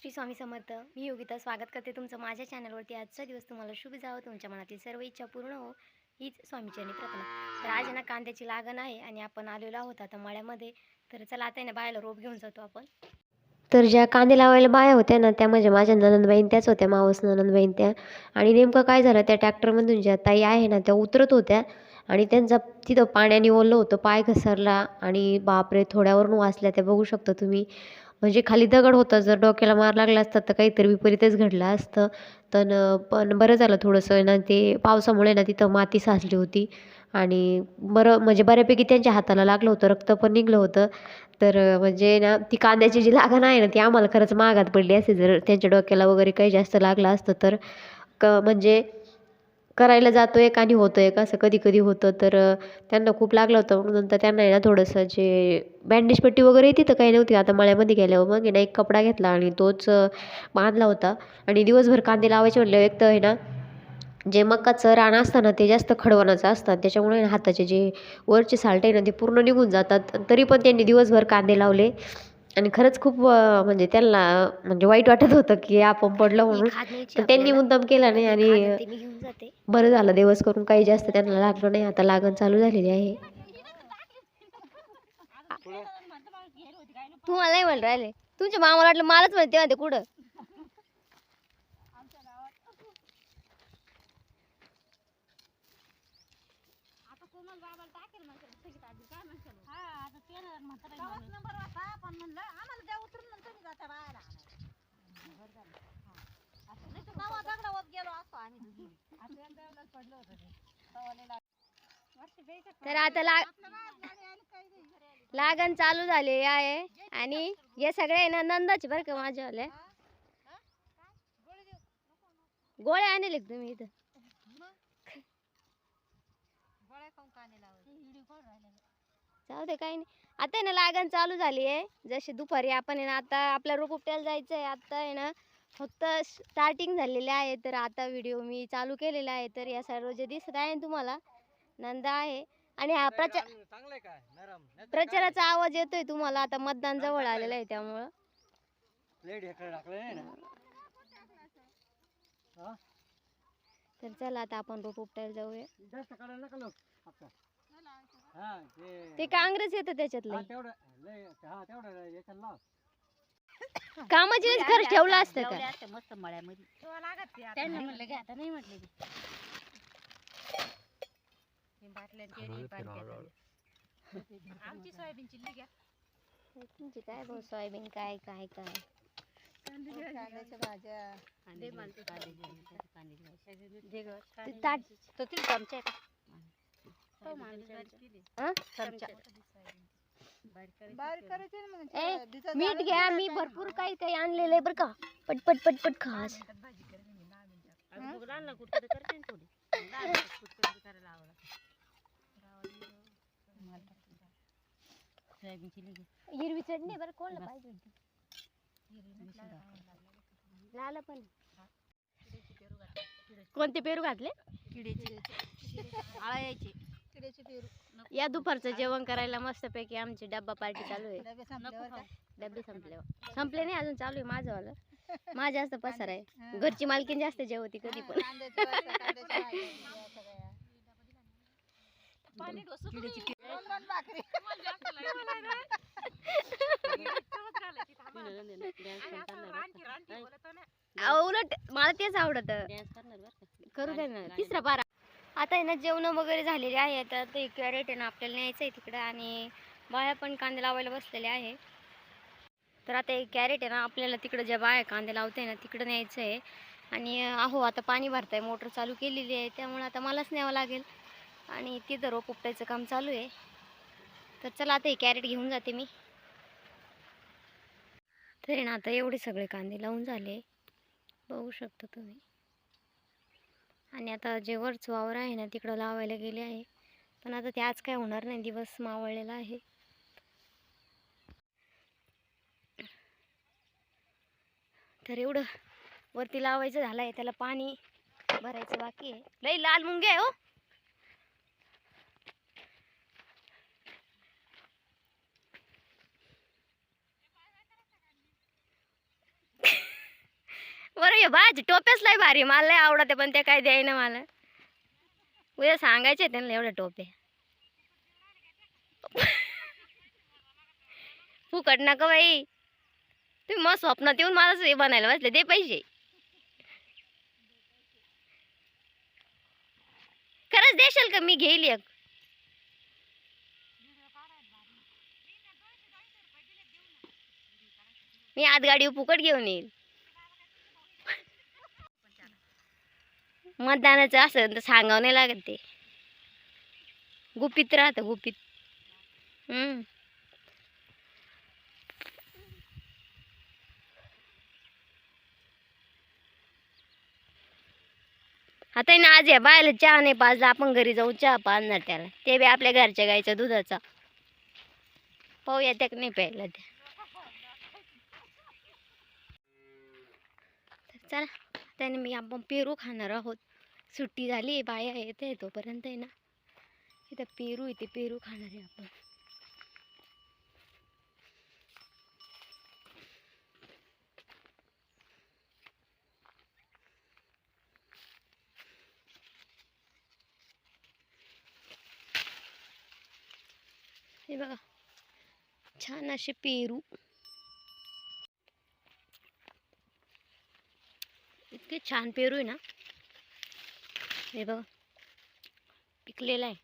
श्री स्वामी समर्थ. मी योगिता स्वागत करते तुमचं माझ्या चॅनलवरती. आजचा दिवस तुम्हाला शुभ जावं तुमच्या मनातील सर्व इच्छा पूर्ण हो हीच स्वामीचरणी प्रार्थना. तर आज ना कांद्याची लागण आहे आणि आपण आलेलो आहोत आता मळ्यामध्ये. तर चला आता आहे ना बायला रोप घेऊन जातो आपण. तर ज्या कांदे लावायला बाया होत्या ना त्या म्हणजे माझ्या ननंदबाईन त्याच होत्या मावस ननंदबाईन त्या. आणि नेमकं काय झालं त्या ट्रॅक्टरमधून ज्या ताई आहे ना त्या उतरत होत्या. आणि त्यांचा तिथं पाण्याने ओललं होतं पाय घसरला आणि बापरे थोड्यावरून वाचल्या त्या. बघू शकता तुम्ही. म्हणजे खाली दगड होता जर डोक्याला मार लागला असता तर काहीतरी विपरीतच घडलं असतं. तर पण बरं झालं थोडंसं. ना ते पावसामुळे ना तिथं माती साचली होती. आणि बरं म्हणजे बऱ्यापैकी त्यांच्या हाताला लागलं होतं. रक्त पण निघलं होतं. तर म्हणजे ना ती कांद्याची जी लागण आहे ना ती आम्हाला खरंच महागात पडली असते जर त्यांच्या डोक्याला वगैरे काही जास्त लागलं असतं तर क म्हणजे करायला जातो एक आणि होतं एक असं कधी कधी होतं. तर त्यांना खूप लागलं होतं. मग नंतर त्यांना आहे ना थोडंसं जे बँडेज पट्टी वगैरे तिथं काही नव्हती. आता मळ्यामध्ये गेल्यावर मग आहे ना एक कपडा घेतला आणि तोच बांधला होता. आणि दिवसभर कांदे लावायचे म्हटल्यावर एक तर आहे ना जे मकाचं रान असतं ना ते जास्त खडवणाचं असतात त्याच्यामुळे हाताचे जे वरचे साल्ट आहे ना ते पूर्ण निघून जातात. तरी पण त्यांनी दिवसभर कांदे लावले. आणि खरंच खूप म्हणजे त्यांना म्हणजे वाईट वाटत होतं की आपण पडलो म्हणून. पण त्यांनी मुद्दाम केला नाही आणि मी घेऊन जाते. बरं झालं दिवस करून काही जास्त त्यांना लागलं नाही. आता लागण चालू झालेली आहे. तुम्हाला नाही म्हणून राहिले. तुमच्या मामाला वाटलं मलाच म्हणते म्हणते कुठं? तर आता लाग लागण चालू झाली आहे आणि हे सगळे आहे ना नंदाचे बरं का माझ्यावाले. गोळ्या आणले तुम्ही इथं? जाऊ दे काही नाही. आता आहे ना लागण चालू झाली आहे. जशी दुपारी आपण आहे ना आता आपल्या रोप उपट्याला जायचं आहे आता आहे ना फक्त स्टार्टिंग झालेले आहे तर आता व्हिडिओ मी चालू केलेला आहे तर या सर्व जे दिसत आहे तुम्हाला नंदा आहे. आणि हा प्रचार चांगलंय काय? नरम नाहीतर प्रचाराचा आवाज येतोय तुम्हाला आता मतदान जवळ आलेलं आहे त्यामुळं. हा? तर चला आता आपण रोप उपटायला जाऊया. हा ते ते काँग्रेस येतं हा, त्याच्यातलं तेवढं लय हा तेवढं याच्याला लाव कामाची वेळेस खरंच ठेवलं असतं का? मस्त मळ्यामध्ये. त्यांना म्हणलं की आता नाही म्हटले आमची सोयाबीन चिल्ली घ्या. तुमची काय भाऊ सोयाबीन काय काय काय? दे मला कांद्याची कांद्याची दे गं, ते कांद्याची. ताट तो तिला चमचा आहे का? तो माणूस हं? चमचा बारीक करायचे ना मग ए, ते दिसायला मीठ झाडं घ्या दिसायला मी काय भरपूर काही काही आणलेलं आहे बरं का. पटपट पटपट खास अगं बघ, लहान लहान कुठं करते ना थोडी. लहान लहान कुटकुटी करायला आवडत. सोयाबीन चिल्ली घे. हिरवी चटणी बरं कोणला पाहिजे होती? लाल पण. कोणते पेरू घातले? किडीची आळा यायची. किड्याची पेरू. या दुपारचं जेवण करायला मस्तपैकी आमची डब्बा पार्टी चालू आहे. डबे संपल्यावर काय? डबे संपल्यावर. संपले नाही अजून चालू आहे माझं वालं. माझं जास्त पसार आहे. घरची मालकीन जास्त जेवती कधी पण. कांद्याची वाटं, कांद्याची भाजी, या सगळ्या. किडीची दोन दोन भाकरी. अहो, उलट मला तेच आवडत. करू दे ना. तिसरा बारा आता आहे ना जेवण वगैरे झालेले आहे. तर ते कॅरेट आहे ना आपल्याला न्यायचं आहे तिकडं आणि बाया पण कांदे लावायला बसलेले आहे. तर आता एक कॅरेट आहे ना आपल्याला तिकडं ज्या बाया कांदे लावते ना तिकडं न्यायचं आहे. आणि अहो आता पाणी भरतंय मोटर चालू केलेली आहे त्यामुळे आता मलाच न्यावं लागेल. आणि तिथं रोप उपटायचं काम चालू आहे. तर चला आता हे कॅरेट घेऊन जाते मी. तरी ना आता एवढे सगळे कांदे लावून झाले. बघू शकता तुम्ही. आणि आता जे वरचं वावर आहे ना तिकडं लावायला गेले आहे. पण आता ते आज काय होणार नाही दिवस मावळलेला आहे. तर एवढं वरती लावायचं झालं आहे त्याला पाणी भरायचं बाकी आहे. लई लाल मुंगे आहे हो. भाज बाज टोप्याच लय भारी. मला लय आवडते पण ते काय द्याय ना मला. उद्या सांगायचे त्यांना एवढ्या टोप्या फुकट नका बाई. तुम्ही मग स्वप्नात येऊन मलाच हे बनायला बसले दे पैसे. खरंच देशाल का? मी घेईल एक. मी आत गाडी फुकट घेऊन येईल. मतदानाचं असं तर सांगावं नाही लागत ते. गुपित राहतं गुपित. हम्म. आता ना आज या बायला चहा नाही पाजला आपण घरी जाऊ चहा पाजणार त्याला. ते बी आपल्या घरच्या गायच्या दुधाचा. पाहूया त्या नाही प्यायला त्या. चला त्याने मी आपण पेरू खाणार आहोत. सुट्टी झाली बाया येते तोपर्यंत आहे ना. इथं पेरू इथे पेरू खाणार आहे आपण. हे बघा छान असे पेरू. इतके छान पेरू आहे ना. हे बघा. पिकलेला आहे.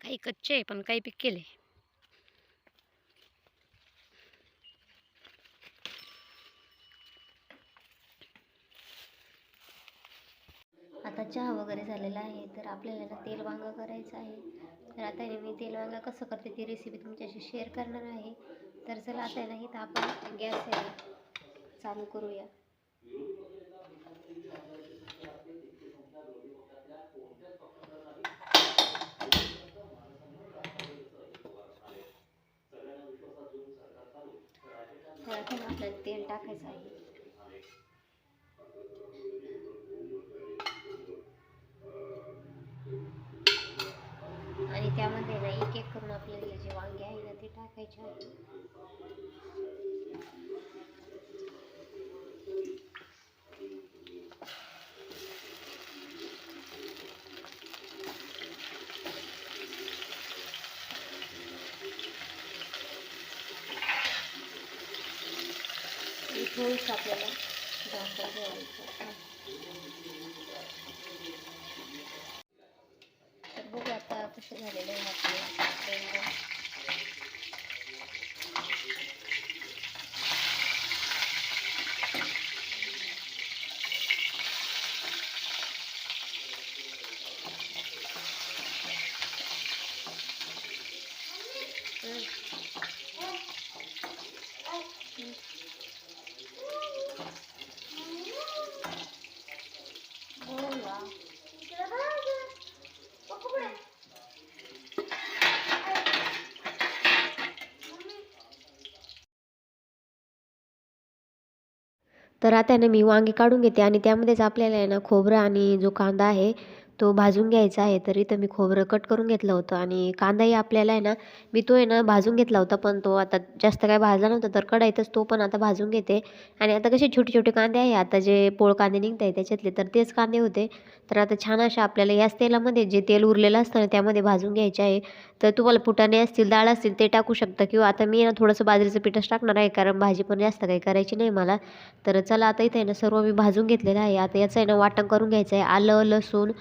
काही कच्चे आहे पण काही पिकेले आता चहा वगैरे झालेला आहे तर आपल्याला तेल वांगा करायचं आहे. तर आता मी तेल वांगा कसं करते ती रेसिपी तुमच्याशी शेअर करणार आहे. तर चला आता आहे तर आपण गॅस चालू करूया. तर आता आपल्याला तेल टाकायचं आहे. आणि त्यामध्ये ना एक एक करून आपल्याला जे वांगे आहे ना ते टाकायचे आहे. आणि आपल्याला झाकण ठेवायचं आहे. तर बघू आता कसं झालेलं आहे आपलं व्यंजन. तर आता ना मी वांगी काढून घेते आणि त्यामध्येच आपल्याला आहे ना खोबरं आणि जो कांदा आहे तो भाजून घ्यायचा आहे तर इथं मी खोबरं कट करून घेतलं होतं. आणि कांदाही आपल्याला आहे ना मी तो आहे ना भाजून घेतला होता पण तो आता जास्त काय भाजला नव्हता तर कढाईतच तो पण आता भाजून घेते. आणि आता कसे छोटे छोटे कांदे आहे आता जे पोळ कांदे निघत आहे त्याच्यातले तर तेच कांदे होते. तर आता छान अशा आपल्याला याच तेलामध्ये जे तेल उरलेलं असतं ना त्यामध्ये भाजून घ्यायचे आहे. तर तुम्हाला फुटाणे असतील डाळ असतील ते टाकू शकता. किंवा आता मी ना थोडंसं बाजरीचं पिठंच टाकणार आहे कारण भाजी पण जास्त काही करायची नाही मला. तर चला आता इथं आहे ना सर्व मी भाजून घेतलेलं आहे. आता याचं आहे ना वाटण करून घ्यायचं आहे. आलं लसूण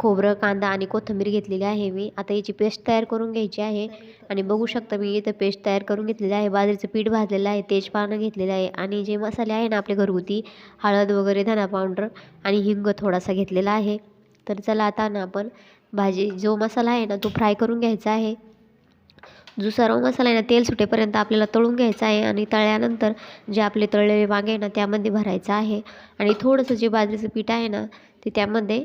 खोबरं कांदा आणि कोथिंबीर घेतलेली आहे मी. आता याची पेस्ट तयार करून घ्यायची आहे. आणि बघू शकता मी इथं पेस्ट तयार करून घेतलेली आहे. बाजरीचं पीठ भाजलेलं आहे. तेजपानं घेतलेलं आहे. आणि जे मसाले आहे ना आपले घरगुती हळद वगैरे धना पावडर आणि हिंग थोडासा घेतलेला आहे. तर चला आता ना आपण भाजी जो मसाला आहे ना तो फ्राय करून घ्यायचा आहे. जो सर्व मसाला आहे ना तेल सुटेपर्यंत आपल्याला तळून घ्यायचा आहे. आणि तळल्यानंतर जे आपले तळलेले वांगे आहे ना त्यामध्ये भरायचं आहे. आणि थोडंसं जे बाजरीचं पीठ आहे ना ते त्यामध्ये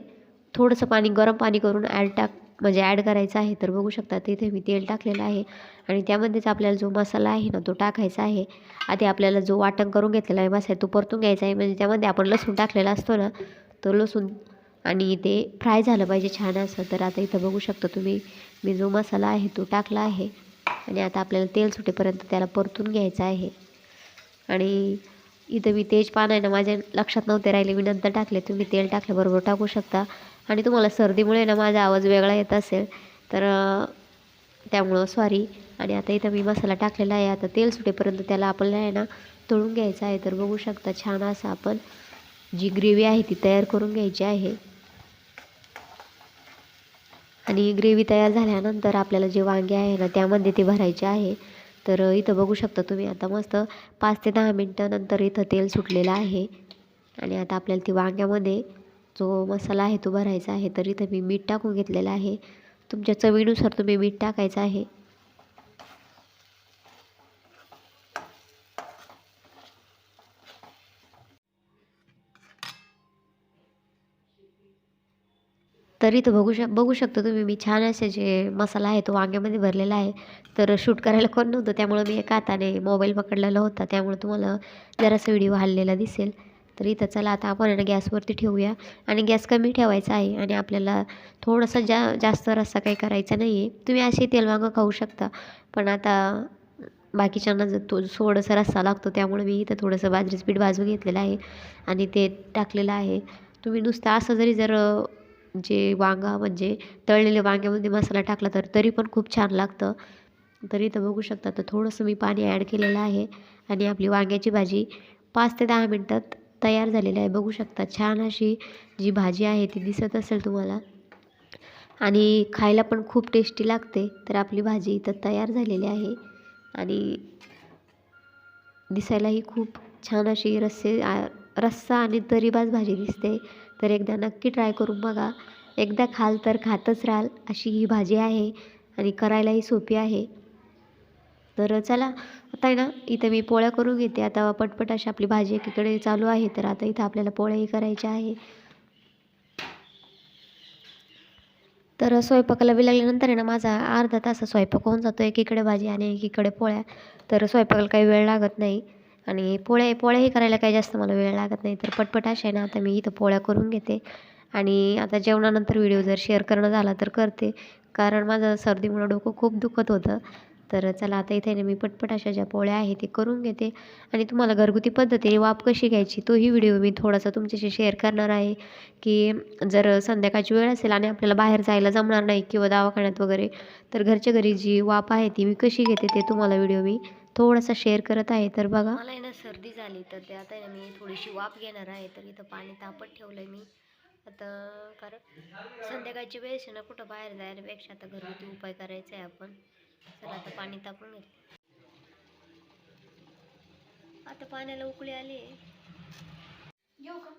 थोडंसं पाणी गरम पाणी करून ॲड टाक म्हणजे ॲड करायचं आहे तर बघू शकता तिथे मी तेल टाकलेलं आहे. आणि त्यामध्येच आपल्याला जो मसाला आहे ना तो टाकायचा आहे. आधी आपल्याला जो वाटण करून घेतलेला आहे मसाला तो परतून घ्यायचा आहे. म्हणजे त्यामध्ये आपण लसूण टाकलेला असतो ना तो लसूण आणि ते फ्राय झालं पाहिजे छान असं. तर आता इथं बघू शकता तुम्ही मी जो मसाला आहे तो टाकला आहे. आणि आता आपल्याला तेल सुटेपर्यंत त्याला परतून घ्यायचं आहे. आणि इथं मी तेज पान आहे ना माझ्या लक्षात नव्हते राहिले मी नंतर टाकले. तुम्ही तेल टाकल्याबरोबर टाकू शकता. आणि तुम्हाला सर्दीमुळे ना माझा आवाज वेगळा येत असेल तर त्यामुळं सॉरी आणि आता इथं मी मसाला टाकलेला आहे. आता तेल सुटेपर्यंत त्याला आपल्याला आहे ना तळून घ्यायचं आहे. तर बघू शकता छान असं आपण जी ग्रेव्ही आहे ती तयार करून घ्यायची आहे. आणि ग्रेव्ही तयार झाल्यानंतर आपल्याला जे वांगे आहे ना त्यामध्ये ते भरायचे आहे. तर इथं बघू शकता तुम्ही आता मस्त पाच ते दहा मिनटानंतर इथं तेल सुटलेलं आहे. आणि आता आपल्याला ती वांग्यामध्ये जो मसाला आहे तो भरायचा आहे तर इथं मी मीठ टाकून घेतलेलं आहे. तुमच्या चवीनुसार तुम्ही मीठ टाकायचं आहे. तर इथं बघू शक बघू शकता तुम्ही मी छान असे जे मसाला आहे तो वांग्यामध्ये भरलेला आहे. तर शूट करायला कोण नव्हतं त्यामुळं मी एका हाताने मोबाईल पकडलेला होता त्यामुळे तुम्हाला जरासा व्हिडिओ हललेला दिसेल. तर इथं चला आता आपण गॅसवरती ठेवूया. आणि गॅस कमी ठेवायचा आहे आणि आपल्याला थोडंसं जा जास्त रस्सा काही करायचा नाही आहे तुम्ही असे तेलवांगं खाऊ शकता. पण आता बाकीच्यांना जर तो थोडंसं रस्सा लागतो त्यामुळे मी इथं थोडंसं बाजरीचं पीठ भाजून घेतलेलं आहे आणि ते टाकलेलं आहे. तुम्ही नुसतं असं जरी जर जे वांगा म्हणजे तळलेले वांग्यामध्ये मसाला टाकला तर तरी पण खूप छान लागतं. तर इथं बघू शकता तर थोडंसं मी पाणी ॲड केलेलं आहे. आणि आपली वांग्याची भाजी पाच ते दहा मिनटात तयार झालेली आहे. बघू शकता छान अशी जी भाजी आहे ती दिसत असेल तुम्हाला. आणि खायला पण खूप टेस्टी लागते तर आपली भाजी इथं तयार झालेली आहे. आणि दिसायलाही खूप छान अशी रस्से रस्सा आणि तरीबाज भाजी दिसते. तर एकदा नक्की ट्राय करून बघा. एकदा खाल तर खातच राहाल अशी ही भाजी आहे आणि करायलाही सोपी आहे. तर चला आता आहे ना इथं मी पोळ्या करून घेते. आता पटपट अशी आपली भाजी एकीकडे चालू आहे तर आता इथं आपल्याला पोळ्याही करायच्या आहे. तर स्वयंपाकाला बी लागल्यानंतर आहे ना माझा अर्धा तास स्वयंपाक होऊन जातो. एकीकडे भाजी आणि एकीकडे पोळ्या. तर स्वयंपाकाला काही वेळ लागत नाही. आणि पोळ्या पोळ्याही करायला काही जास्त मला वेळ लागत नाही. तर पटपट अशा आहे ना आता मी इथं पोळ्या करून घेते. आणि आता जेवणानंतर व्हिडिओ जर शेअर करणं झाला तर करते. कारण माझं सर्दीमुळं डोकं खूप दुखत होतं. तर चला आता इथे ना मी पटपट अशा ज्या पोळ्या आहे ते करून घेते. आणि तुम्हाला घरगुती पद्धतीने वाफ कशी घ्यायची तोही व्हिडिओ मी थोडासा तुमच्याशी शेअर करणार आहे. की जर संध्याकाळची वेळ असेल आणि आपल्याला बाहेर जायला जमणार नाही किंवा दवाखान्यात वगैरे तर घरच्या घरी जी वाफ आहे ती मी कशी घेते ते तुम्हाला व्हिडिओ मी थोडासा शेअर करत आहे. तर बघा. मला आहे ना सर्दी झाली तर ते आता ना मी थोडीशी वाफ घेणार आहे. तर इथं पाणी तापत ठेवलं आहे मी. आता कारण संध्याकाळची वेळ आहे ना कुठं बाहेर जायलापेक्षा आता घरगुती उपाय करायचा आहे आपण. चला आता पाणी तापून घेते आता पाण्याला उकळी आली. घेऊ का?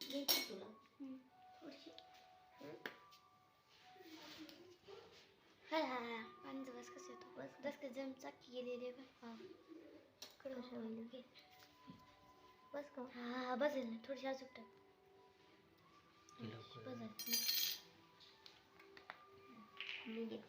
घ्यायची तुला. हा? हा हा बस कसं येतो? बस बस का? जम चाकी गेलेली बघ हा. कडं घे. बस का? हा हा बसेल ना. थोडीशी अजून टाक. बस. मी घे.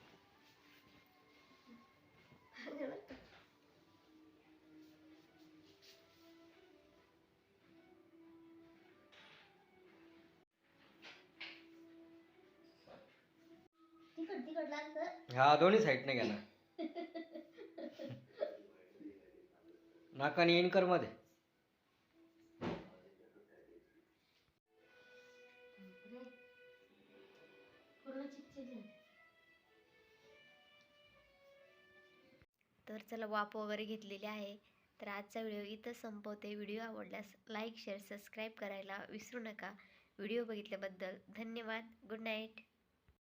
तिखट तिखट लागतं हा दोन्ही साईडने घ्या ना. नाकाने इनकरमध्ये. त्याला वाफ वगैरे घेतलेली आहे. तर आजचा व्हिडिओ इथं संपवते. व्हिडिओ आवडल्यास लाईक शेअर सबस्क्राईब करायला विसरू नका. व्हिडिओ बघितल्याबद्दल धन्यवाद. Good night